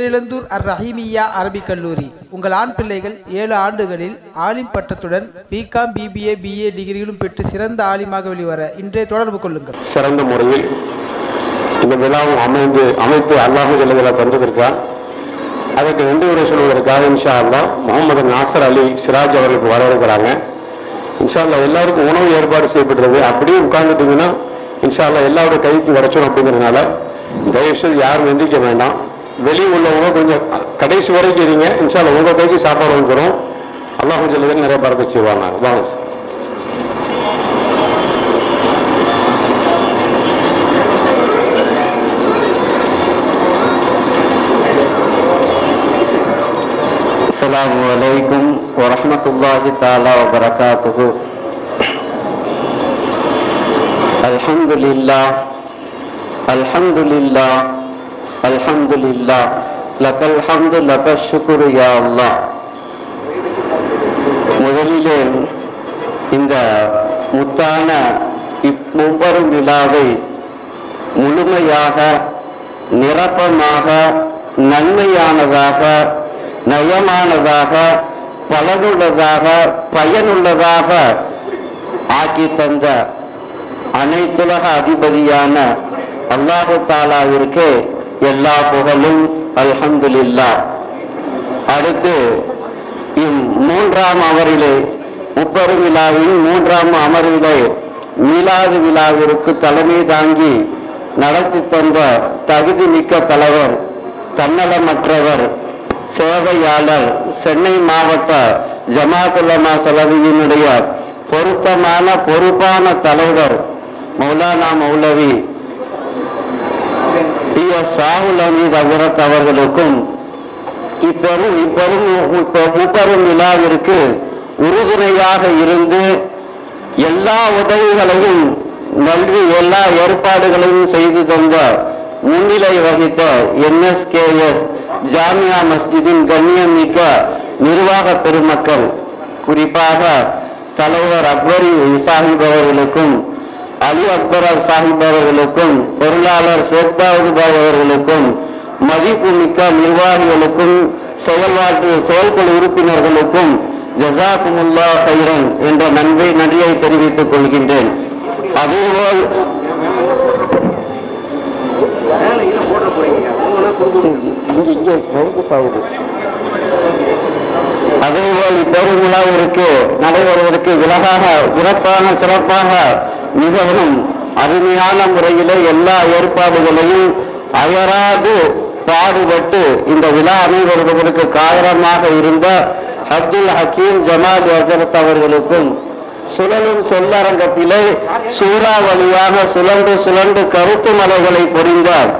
பேரிழந்தூர் அர் ரஹீமியா அரபிக் கல்லூரி. உங்கள் ஆண் பிள்ளைகள் ஏழு ஆண்டுகளில் ஆலிம் பட்டத்துடன் பிகாம் பிபிஏ பிஏ டிகிரிகளும் பெற்று சிறந்த ஆலிமாக வெளிவர இன்றைய தொடர்பு கொள்ளுங்கள். சிறந்த முறையில் இந்த விழாவும் அமைந்து அமைத்து அல்லாஹு ஜல்லா தந்ததற்காக அதற்கு நன்றி உரை சொல்வதற்காக இன்ஷா அல்லா முகமது நாசர் அலி சிராஜ் அவர்களுக்கு வர இன்ஷா அல்லா எல்லாருக்கும் உணவு ஏற்பாடு செய்யப்பட்டிருக்கு அப்படியே உட்கார்ந்துட்டீங்கன்னா இன்ஷா அல்லா எல்லாரோட கைக்கு வரைச்சோம் அப்படிங்கிறதுனால தயவுசெய்து யாரும் எந்திரிக்க வேண்டாம். வெளியே உள்ளவங்க கொஞ்சம் கடைசி வரைக்கும் இருங்க இன்ஷா அல்லாஹ் உங்கள் கைக்கு சாப்பாடு வந்துடும் அல்லாஹு ஜல்லதில் நிறைய பறக்க செய்வாங்க வாங்க சார் السلام عليكم ورحمة الله تعالى وبركاته الحمد لله الحمد لله আলহামদুলিল্লাহ লাকাল হামদু লাকা শুকুর யா আল্লাহ முதலிலே இந்த முத்தான இவ்வொவ்வொரு விழாவை முழுமையாக நிரப்பமாக நன்மையானதாக நயமானதாக பலனுள்ளதாக பயனுள்ளதாக ஆக்கி தந்த அனைத்துலக அதிபதியான அல்லாஹு தாலாவிற்கு எல்லா புகழும் அல்ஹம்துலில்லா அடுத்து இம் மூன்றாம் அமரிலே முப்பெரும் விழாவின் மூன்றாம் அமர்விலே மீலாது விழாவிற்கு தலைமை தாங்கி நடத்தி தந்த தகுதி மிக்க தலைவர் தன்னலமற்றவர் சேவையாளர் சென்னை மாவட்ட ஜமாத்துல்லமா செலவியினுடைய பொருத்தமான பொறுப்பான தலைவர் மௌலானா மௌலவி. சாகுல் அமீத் அஜரத் அவர்களுக்கும் இப்பெரும் இப்பெரும் இப்ப- முப்பெரும் விழாவிற்கு உறுதுணையாக இருந்து எல்லா உதவிகளையும் நல்வி எல்லா ஏற்பாடுகளையும் செய்து தந்த முன்னிலை வகித்த என்எஸ்கேஎஸ் ஜாமியா மஸ்ஜிதின் கண்ணியமிக்க நிர்வாக பெருமக்கள் குறிப்பாக தலைவர் அக்பரி சாஹிப் அவர்களுக்கும் அலி அக்பர் சாஹிப் அவர்களுக்கும் பொருளாளர் சேக்தாவுது பாய் அவர்களுக்கும் மதிப்புமிக்க நிர்வாகிகளுக்கும் செயல்பாட்டு செயல்குழு உறுப்பினர்களுக்கும் ஜசாக்குமுல்லா ஹைரன் என்ற நன்மை நன்றியை தெரிவித்துக் கொள்கின்றேன். அதேபோல் அதேபோல் இப்பெருவிழாவிற்கு நடைபெறுவதற்கு விலகாக சிறப்பான சிறப்பாக மிகவும் அருமையான முறையிலே எல்லா ஏற்பாடுகளையும் அயராது பாடுபட்டு இந்த விழா அமைவதற்கு காரணமாக இருந்த அப்துல் ஹக்கீம் ஜமால் ஹசரத் அவர்களுக்கும் சுழலும் சொல்லரங்கத்திலே சூறாவளியாக சுழன்று சுழன்று கருத்து மலைகளை பொறிந்தார்.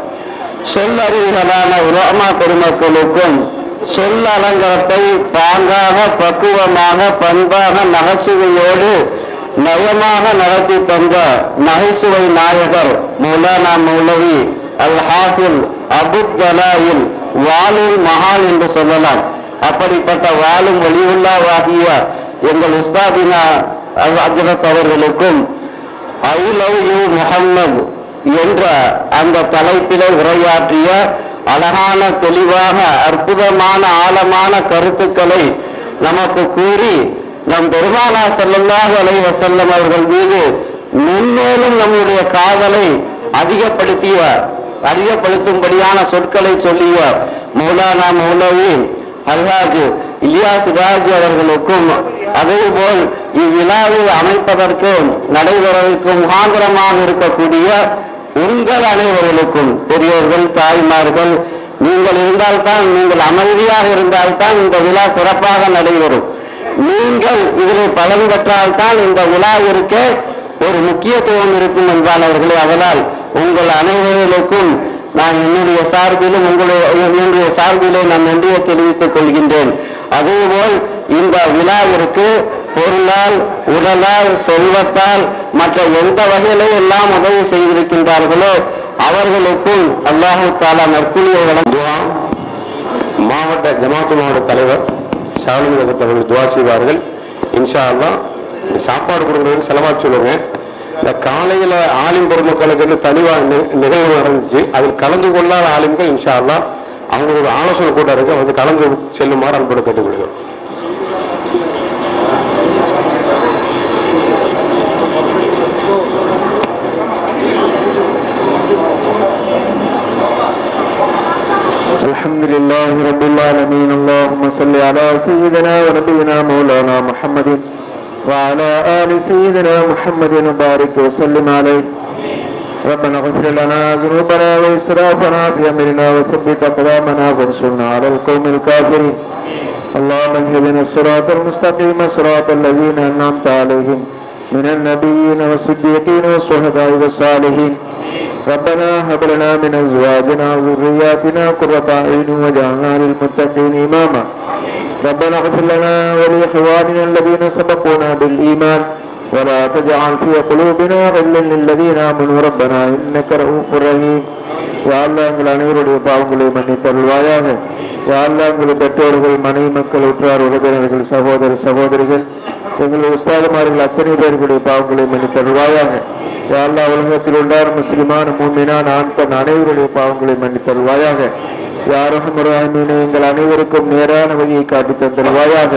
சொல்லறிவுகளான உலமா பெருமக்களுக்கும் சொல் அலங்காரத்தை பாங்காக பக்குவமாக பண்பாக நகைச்சுவையோடு நயமாக நடத்தி தந்த நகைசுவை நாயகர் மௌலானா மௌலவி அல் ஹாஃபில் அபுத்தலாயில் வாலில் வாழும் மகால் என்று சொல்லலாம். அப்படிப்பட்ட வாழும் வலியுல்லாவாகிய எங்கள் உஸ்தாதினா அஜரத் அவர்களுக்கும் ஐ லவ் யூ முகம்மது என்ற அந்த தலைப்பிலே உரையாற்றிய அழகான தெளிவாக அற்புதமான ஆழமான கருத்துக்களை நமக்கு கூறி நம் பெருமானா செல்லல்லாக அலைஹி செல்லம் அவர்கள் மீது முன்னேறும் நம்முடைய காதலை அதிகப்படுத்தியவர் அதிகப்படுத்தும்படியான சொற்களை சொல்லியவர் மௌலானா மௌலவி அல்ஹாஜ் இலியாஸ் ராஜ் அவர்களுக்கும் அதேபோல் இவ்விழாவை அமைப்பதற்கும் நடைபெறவிற்கும் ஆந்திரமாக இருக்கக்கூடிய உங்கள் அனைவர்களுக்கும் பெரியோர்கள் தாய்மார்கள் நீங்கள் இருந்தால்தான் நீங்கள் அமைதியாக இருந்தால்தான் இந்த விழா சிறப்பாக நடைபெறும். நீங்கள் இதில் பலன் பெற்றால்தான் இந்த உலாவிற்கு ஒரு முக்கியத்துவம் இருக்கும் என்பானவர்களே. அதனால் உங்கள் அனைவர்களுக்கும் நான் என்னுடைய சார்பிலும் உங்களுடைய என்னுடைய சார்பிலே நான் நன்றியை தெரிவித்துக் கொள்கின்றேன். அதேபோல் இந்த விழாவிற்கு பொருளால் உடலால் செல்வத்தால் மற்ற எந்த வகையிலே எல்லாம் உதவி செய்திருக்கின்றார்களோ அவர்களுக்கும் அல்லாஹு தாலா நற்குழியை வழங்குவான். மாவட்ட ஜமாத்து மாவட்ட தலைவர் ஷாலுமி அவர்கள் துவா செய்வார்கள். இன்ஷா அல்லா சாப்பாடு கொடுக்குறது செலவா சொல்லுங்க இந்த காலையில ஆலிம் பெருமக்களுக்கு தனிவா நி- நிகழ்வு நடந்துச்சு. அதில் கலந்து கொள்ளாத ஆலிம்கள் இன்ஷா அல்லா அவங்களோட ஒரு ஆலோசனை கூட்டம் இருக்கு. வந்து கலந்து செல்லுமாறு அன்போடு கேட்டுக்கொள்கிறோம். الحمد لله رب العالمين. اللهم صل على سيدنا ونبينا مولانا محمد وعلى آل سيدنا محمد وبارك وسلم عليه. ربنا اغفر لنا ذنوبنا وإسرافنا في أمرنا وثبت أقدامنا وانصرنا على القوم الكافرين. اللهم اهدنا الصراط المستقيم صراط الذين أنعمت عليهم من النبيين والصديقين والشهداء والصالحين. ربنا هب لنا من ازواجنا وذرياتنا قرة اعين واجعلنا للمتقين اماما ربنا اغفر لنا ولاخواننا الذين سبقونا بالايمان ولا تجعل في قلوبنا غلا للذين امنوا ربنا انك رؤوف رحيم யா அல்லாஹ் எங்கள் அனைவருடைய பாவங்களை மன்னித்தருள்வாயாக யா அல்லாஹ் எங்கள் பெற்றோர்கள் மனைவி மக்கள் உற்றார் உறவினர்கள் சகோதர சகோதரிகள் எங்கள் உஸ்தாதுமார்கள் அத்தனை பேர்களுடைய பாவங்களை மன்னித்தருள்வாயாக யா உலகத்தில் உள்ளார் முஸ்லிமான மூமினான் ஆண் பெண் அனைவருடைய பாவங்களை மன்னித்தருள்வாயாக. யாரும் முராமீனை எங்கள் அனைவருக்கும் நேரான வழியை காட்டி தந்தல் வாயாக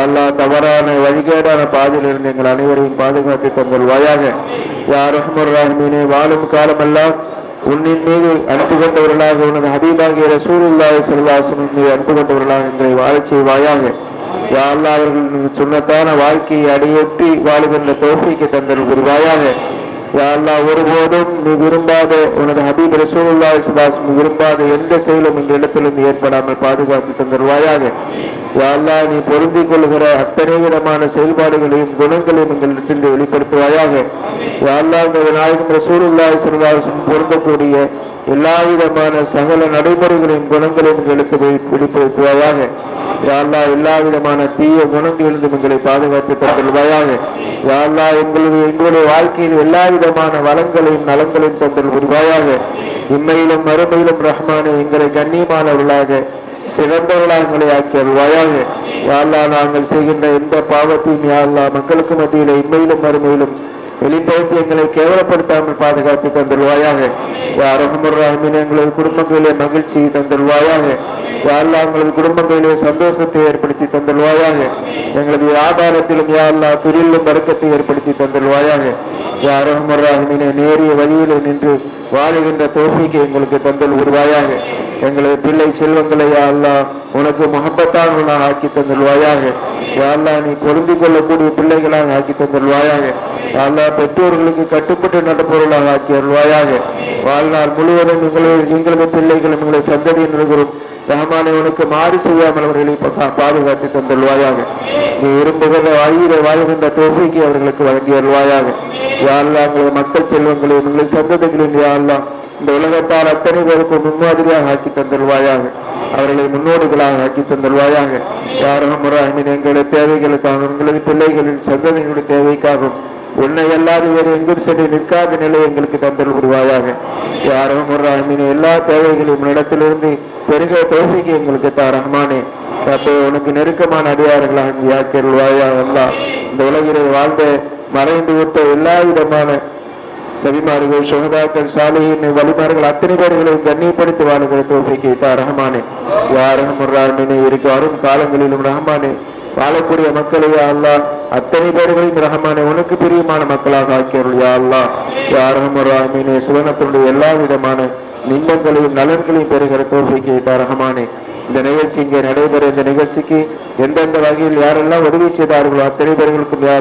அல்லாஹ் தவறான வழிகேடான பாதையிலிருந்து எங்கள் அனைவரையும் பாதுகாத்து தந்தருவாயாக யாரும் முராமீனை வாழும் காலமெல்லாம் உன்னின் மீது அன்பு கொண்டவர்களாக உனது ஹபீபாகிய ரசூலுல்லாஹி ஸல்லல்லாஹு மீது அன்பு கொண்டவர்களாக எங்களை வாழச் செய்வாயாக. யா அல்லாஹ் அவர்கள் சுண்ணத்தான வாழ்க்கையை அடியொட்டி வாழுகின்ற தோஃபிக்கு தந்தல் புரிவாயாக யா அல்லாஹ் ஒருபோதும் நீ விரும்பாத உனது ஹபீப் ரசூலுல்லாஹி ஸல்லல்லாஹு நீ விரும்பாத எந்த செயலும் இந்த இடத்திலிருந்து ஏற்படாமல் பாதுகாத்து தந்தருவாயாக. யா அல்லாஹ் நீ பொருந்திக் கொள்கிற அத்தனை விதமான செயல்பாடுகளையும் குணங்களையும் எங்களிடத்தில் வெளிப்படுத்துவாயாக. யா அல்லாஹ் இந்த நாயகம் ரசூலுல்லாஹி ஸல்லல்லாஹு பொருந்தக்கூடிய எல்லா விதமான சகல நடைமுறைகளையும் குணங்களையும் எங்களுக்கு வெளி- வெளிப்படுத்துவாயாக. யா எல்லா விதமான தீய குணங்களிலிருந்து எங்களை பாதுகாத்து தந்தல்வாயாக யாழ்லா எங்களுடைய எங்களுடைய வாழ்க்கையில் எல்லா விதமான வளங்களையும் நலங்களையும் தந்தல் புரிவாயாக இம்மையிலும் மறுமையிலும் ரஹ்மானே எங்களை கண்ணியமானவர்களாக சிறந்தவர்களாக எங்களை ஆக்கி அருள்வாயாக யா நாங்கள் செய்கின்ற எந்த பாவத்தையும் யாழ்லா மக்களுக்கு மத்தியில இம்மையிலும் மறுமையிலும் வெளிப்படுத்தி எங்களை கேவலப்படுத்தாமல் பாதுகாத்து தந்துருவாயாக யாரகமுறாமின் எங்களது குடும்பங்களிலே மகிழ்ச்சியை தந்துருவாயாக யா எங்களது குடும்பங்களிலே சந்தோஷத்தை ஏற்படுத்தி தந்துருவாயாக எங்களது வியாபாரத்திலும் யா அல்லாஹ் துரிலும் வர்க்கத்தை ஏற்படுத்தி தந்துருவாயாக யா நேரிய வழியிலே நின்று வாழுகின்ற தோசிக்கு எங்களுக்கு தந்தல் உருவாயாக. எங்களது பிள்ளை செல்வங்களை யா உனக்கு மகப்பத்தானவனாக ஆக்கி தந்தல்வாயாக. யா நீ பொருந்தி கொள்ளக்கூடிய பிள்ளைகளாக ஆக்கி தந்தல்வாயாக. யா பெற்றோர்களுக்கு கட்டுப்பட்டு நடப்பவர்களாக ஆக்கி அருள்வாயாக வாழ்நாள் முழுவதும் எங்களது எங்களது பிள்ளைகளும் எங்களது சந்ததியினர்களும் ரஹமானை உனக்கு மாறு செய்யாமல் அவர்களை பாதுகாத்து தந்தல்வாயாக நீ விரும்புகிற வாயில வாழ்கின்ற தோஃபிக்கு அவர்களுக்கு வழங்கி வருவாயாக யா அல்லாஹ் மக்கள் செல்வங்களையும் உங்களை சந்ததிகளையும் யா இந்த உலகத்தால் அத்தனை பேருக்கு முன்மாதிரியாக ஆக்கி தந்தல்வாயாக அவர்களை முன்னோடிகளாக ஆக்கி தந்தல்வாயாக யாரும் முறை எங்களுடைய தேவைகளுக்காகவும் எங்களது பிள்ளைகளின் சந்ததிகளுடைய தேவைக்காகவும் உன்னை அல்லாத வேறு எங்கும் சென்று நிற்காத நிலை எங்களுக்கு தந்தல் உருவாயாக. யாரும் ராமின் எல்லா தேவைகளையும் இடத்திலிருந்து பெருக தோசைக்கு எங்களுக்கு தா ரஹ்மானே. அப்போ உனக்கு நெருக்கமான அடியார்களாக நீ ஆக்கியருள்வாயா அல்லாஹ். இந்த உலகிலே வாழ்ந்த மறைந்து விட்ட எல்லா விதமான நபிமார்கள் சுகதாக்கள் சாலையின் வழிமார்கள் அத்தனை பேர்களையும் கண்ணியப்படுத்தி வாழ்கிற தோஃபிக்கு தா ரஹ்மானே. யா ரஹமுர் ரஹ்மானே இருக்க வரும் காலங்களிலும் ரஹ்மானே. வாழக்கூடிய மக்களையா அல்லா அத்தனை பேர்களையும் ரகமான உனக்கு பிரியமான மக்களாக ஆக்கியருள் அல்லா அல்லாஹ். யா சுவனத்தினுடைய எல்லா விதமான நிம்மங்களையும் நலன்களையும் பெறுகிற தோஃபிக்கு ரகமானே இந்த நிகழ்ச்சி இங்கே நடைபெற இந்த நிகழ்ச்சிக்கு எந்தெந்த வகையில் யாரெல்லாம் உதவி செய்தார்களோ அத்தனை பேர்களுக்கும் யா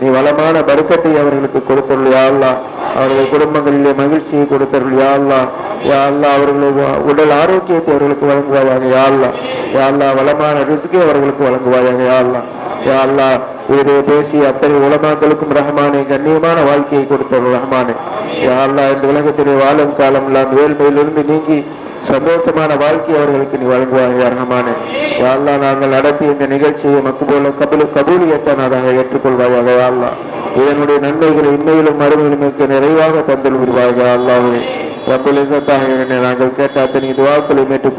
நீ வளமான பருக்கத்தை அவர்களுக்கு கொடுத்துள்ள யா அல்லாஹ். அவர்கள் குடும்பங்களிலே மகிழ்ச்சியை கொடுத்தருள் யாழ்லா யாழ்லா அவர்களுடைய உடல் ஆரோக்கியத்தை அவர்களுக்கு வழங்குவாயாக யாழ்லா யாழ்லா வளமான ரிசுக்கை அவர்களுக்கு வழங்குவாயாக யாழ்லா யாழ்லா இது பேசிய அத்தனை உலமாக்களுக்கும் ரஹமானே கண்ணியமான வாழ்க்கையை கொடுத்த ரஹ்மானே. யா இந்த உலகத்திலே வாழும் காலம் எல்லாம் ஏழ்மையிலிருந்து நீங்கி சந்தோஷமான வாழ்க்கை அவர்களுக்கு நீ வழங்குவாங்க ரஹ்மானே. யா அல்லாஹ் நாங்கள் நடத்திய இந்த நிகழ்ச்சியை மக்குபோல கபுலு கபூலியத்தானதாக ஏற்றுக்கொள்வாயாக யாழ்லா அல்லாஹ். இதனுடைய நன்மைகளை உண்மையிலும் மறுமையிலும் இருக்க நிறைவாக தந்தல் அல்லாவே وكل ستاه من عقل كتاتني دعاء كل ميتك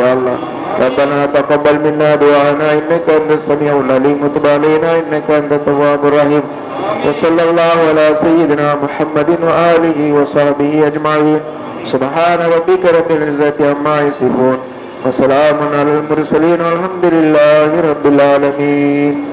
يا الله ربنا تقبل منا دعاءنا إنك أنت السميع العليم وتب علينا إنك أنت التواب الرحيم وصلى الله على سيدنا محمد وآله وصحبه أجمعين سبحان ربك رب العزة عما يصفون وسلام على المرسلين والحمد لله رب العالمين